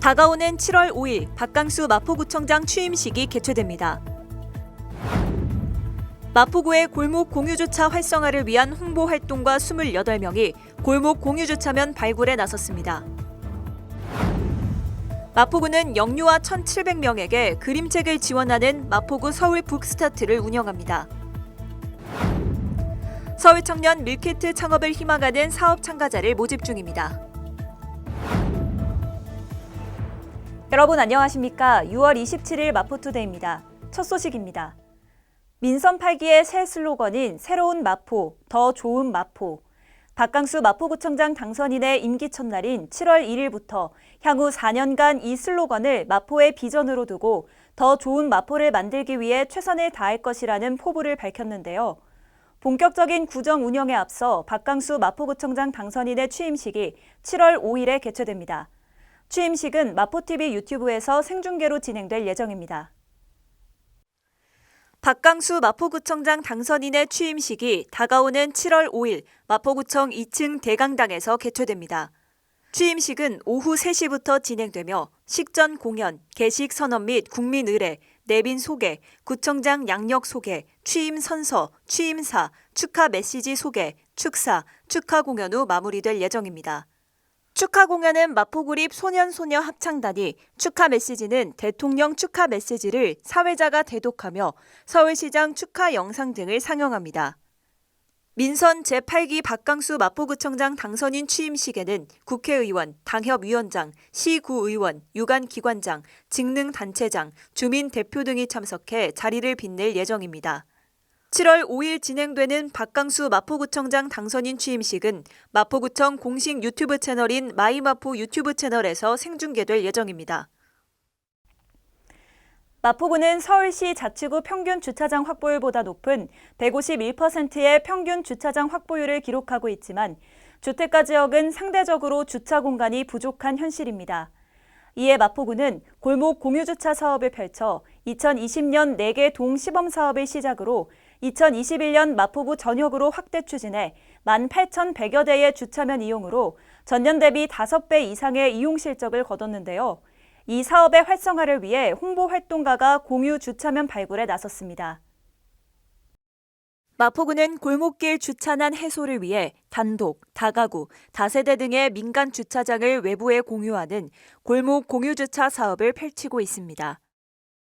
다가오는 7월 5일 박강수 마포구청장 취임식이 개최됩니다. 마포구의 골목 공유주차 활성화를 위한 홍보 활동가 28명이 골목 공유주차면 발굴에 나섰습니다. 마포구는 영유아 1,700명에게 그림책을 지원하는 마포구 서울 북스타트를 운영합니다. 서울 청년 밀키트 창업을 희망하는 사업 참가자를 모집 중입니다. 여러분 안녕하십니까? 6월 27일 마포투데이입니다. 첫 소식입니다. 민선 8기의 새 슬로건인 새로운 마포, 더 좋은 마포. 박강수 마포구청장 당선인의 임기 첫날인 7월 1일부터 향후 4년간 이 슬로건을 마포의 비전으로 두고 더 좋은 마포를 만들기 위해 최선을 다할 것이라는 포부를 밝혔는데요. 본격적인 구정 운영에 앞서 박강수 마포구청장 당선인의 취임식이 7월 5일에 개최됩니다. 취임식은 마포TV 유튜브에서 생중계로 진행될 예정입니다. 박강수 마포구청장 당선인의 취임식이 다가오는 7월 5일 마포구청 2층 대강당에서 개최됩니다. 취임식은 오후 3시부터 진행되며 식전 공연, 개식 선언 및 국민 의례, 내빈 소개, 구청장 양력 소개, 취임 선서, 취임사, 축하 메시지 소개, 축사, 축하 공연 후 마무리될 예정입니다. 축하 공연은 마포구립 소년소녀 합창단이 축하 메시지는 대통령 축하 메시지를 사회자가 대독하며 서울시장 축하 영상 등을 상영합니다. 민선 제8기 박강수 마포구청장 당선인 취임식에는 국회의원, 당협위원장, 시구의원, 유관기관장, 직능단체장, 주민대표 등이 참석해 자리를 빛낼 예정입니다. 7월 5일 진행되는 박강수 마포구청장 당선인 취임식은 마포구청 공식 유튜브 채널인 마이마포 유튜브 채널에서 생중계될 예정입니다. 마포구는 서울시 자치구 평균 주차장 확보율보다 높은 151%의 평균 주차장 확보율을 기록하고 있지만 주택가 지역은 상대적으로 주차 공간이 부족한 현실입니다. 이에 마포구는 골목 공유주차 사업을 펼쳐 2020년 4개 동 시범 사업을 시작으로 2021년 마포구 전역으로 확대 추진해 18,100여 대의 주차면 이용으로 전년 대비 5배 이상의 이용 실적을 거뒀는데요. 이 사업의 활성화를 위해 홍보 활동가가 공유 주차면 발굴에 나섰습니다. 마포구는 골목길 주차난 해소를 위해 단독, 다가구, 다세대 등의 민간 주차장을 외부에 공유하는 골목 공유주차 사업을 펼치고 있습니다.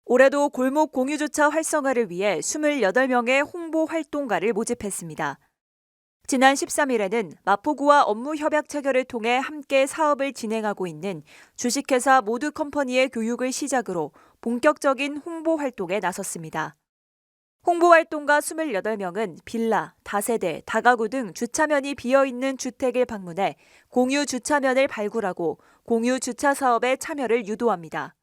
올해도 골목 공유주차 활성화를 위해 28명의 홍보 활동가를 모집했습니다. 지난 13일에는 마포구와 업무 협약 체결을 통해 함께 사업을 진행하고 있는 주식회사 모두 컴퍼니의 교육을 시작으로 본격적인 홍보 활동에 나섰습니다. 홍보 활동가 28명은 빌라, 다세대, 다가구 등 주차면이 비어 있는 주택을 방문해 공유 주차면을 발굴하고 공유 주차 사업에 참여를 유도합니다.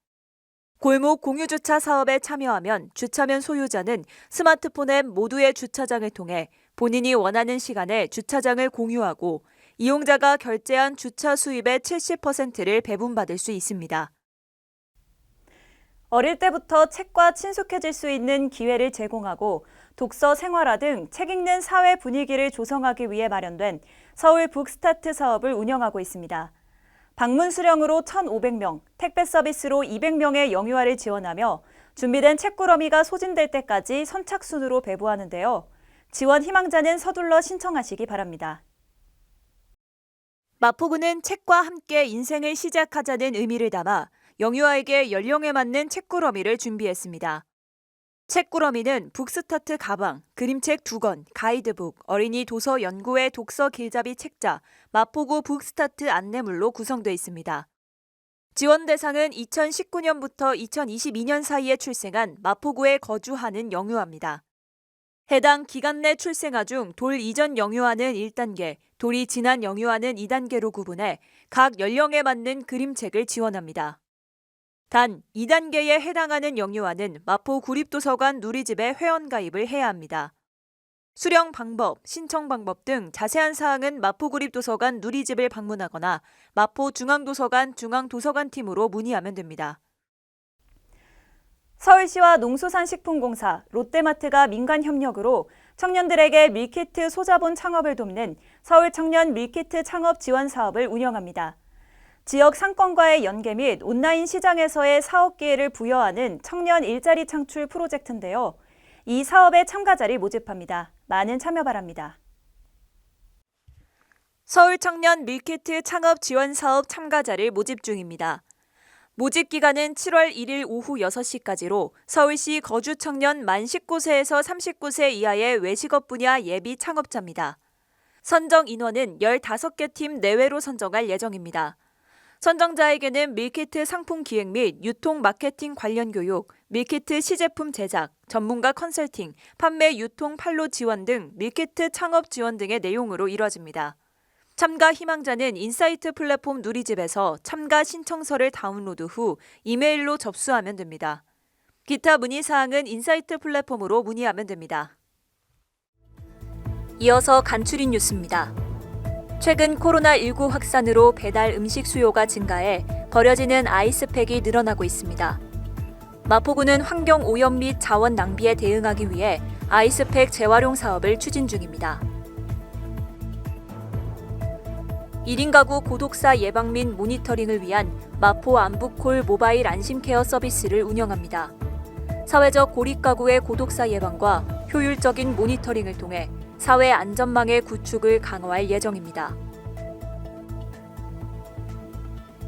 골목 공유주차 사업에 참여하면 주차면 소유자는 스마트폰 앱 모두의 주차장을 통해 본인이 원하는 시간에 주차장을 공유하고 이용자가 결제한 주차 수입의 70%를 배분받을 수 있습니다. 어릴 때부터 책과 친숙해질 수 있는 기회를 제공하고 독서 생활화 등 책 읽는 사회 분위기를 조성하기 위해 마련된 서울 북스타트 사업을 운영하고 있습니다. 방문 수령으로 1,500명, 택배 서비스로 200명의 영유아를 지원하며 준비된 책꾸러미가 소진될 때까지 선착순으로 배부하는데요. 지원 희망자는 서둘러 신청하시기 바랍니다. 마포구는 책과 함께 인생을 시작하자는 의미를 담아 영유아에게 연령에 맞는 책꾸러미를 준비했습니다. 책꾸러미는 북스타트 가방, 그림책 2권, 가이드북, 어린이 도서 연구회 독서 길잡이 책자, 마포구 북스타트 안내물로 구성되어 있습니다. 지원 대상은 2019년부터 2022년 사이에 출생한 마포구에 거주하는 영유아입니다. 해당 기간 내 출생아 중 돌 이전 영유아는 1단계, 돌이 지난 영유아는 2단계로 구분해 각 연령에 맞는 그림책을 지원합니다. 단 2단계에 해당하는 영유아는 마포 구립도서관 누리집에 회원가입을 해야 합니다. 수령 방법, 신청 방법 등 자세한 사항은 마포구립도서관 누리집을 방문하거나 마포중앙도서관 중앙도서관팀으로 문의하면 됩니다. 서울시와 농수산식품공사, 롯데마트가 민간 협력으로 청년들에게 밀키트 소자본 창업을 돕는 서울 청년 밀키트 창업 지원 사업을 운영합니다. 지역 상권과의 연계 및 온라인 시장에서의 사업 기회를 부여하는 청년 일자리 창출 프로젝트인데요. 이 사업의 참가자를 모집합니다. 많은 참여 바랍니다. 서울 청년 밀키트 창업 지원 사업 참가자를 모집 중입니다. 모집 기간은 7월 1일 오후 6시까지로 서울시 거주 청년 만 19세에서 39세 이하의 외식업 분야 예비 창업자입니다. 선정 인원은 15개 팀 내외로 선정할 예정입니다. 선정자에게는 밀키트 상품 기획 및 유통 마케팅 관련 교육, 밀키트 시제품 제작, 전문가 컨설팅, 판매 유통 판로 지원 등 밀키트 창업 지원 등의 내용으로 이뤄집니다. 참가 희망자는 인사이트 플랫폼 누리집에서 참가 신청서를 다운로드 후 이메일로 접수하면 됩니다. 기타 문의 사항은 인사이트 플랫폼으로 문의하면 됩니다. 이어서 간추린 뉴스입니다. 최근 코로나19 확산으로 배달 음식 수요가 증가해 버려지는 아이스팩이 늘어나고 있습니다. 마포구는 환경 오염 및 자원 낭비에 대응하기 위해 아이스팩 재활용 사업을 추진 중입니다. 1인 가구 고독사 예방 및 모니터링을 위한 마포 안부콜 모바일 안심케어 서비스를 운영합니다. 사회적 고립 가구의 고독사 예방과 효율적인 모니터링을 통해 사회 안전망의 구축을 강화할 예정입니다.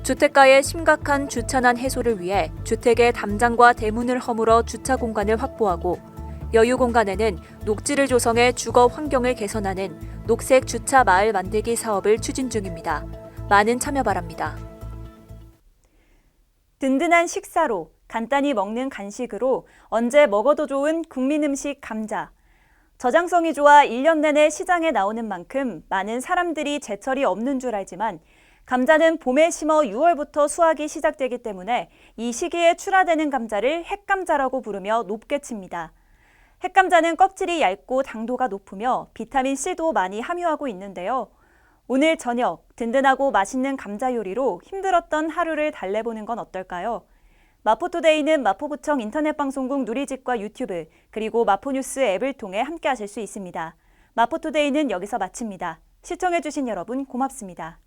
주택가의 심각한 주차난 해소를 위해 주택의 담장과 대문을 허물어 주차 공간을 확보하고 여유 공간에는 녹지를 조성해 주거 환경을 개선하는 녹색 주차 마을 만들기 사업을 추진 중입니다. 많은 참여 바랍니다. 든든한 식사로 간단히 먹는 간식으로 언제 먹어도 좋은 국민 음식 감자. 저장성이 좋아 1년 내내 시장에 나오는 만큼 많은 사람들이 제철이 없는 줄 알지만 감자는 봄에 심어 6월부터 수확이 시작되기 때문에 이 시기에 출하되는 감자를 핵감자라고 부르며 높게 칩니다. 핵감자는 껍질이 얇고 당도가 높으며 비타민C도 많이 함유하고 있는데요. 오늘 저녁 든든하고 맛있는 감자 요리로 힘들었던 하루를 달래보는 건 어떨까요? 마포투데이는 마포구청 인터넷방송국 누리집과 유튜브 그리고 마포뉴스 앱을 통해 함께 하실 수 있습니다. 마포투데이는 여기서 마칩니다. 시청해주신 여러분 고맙습니다.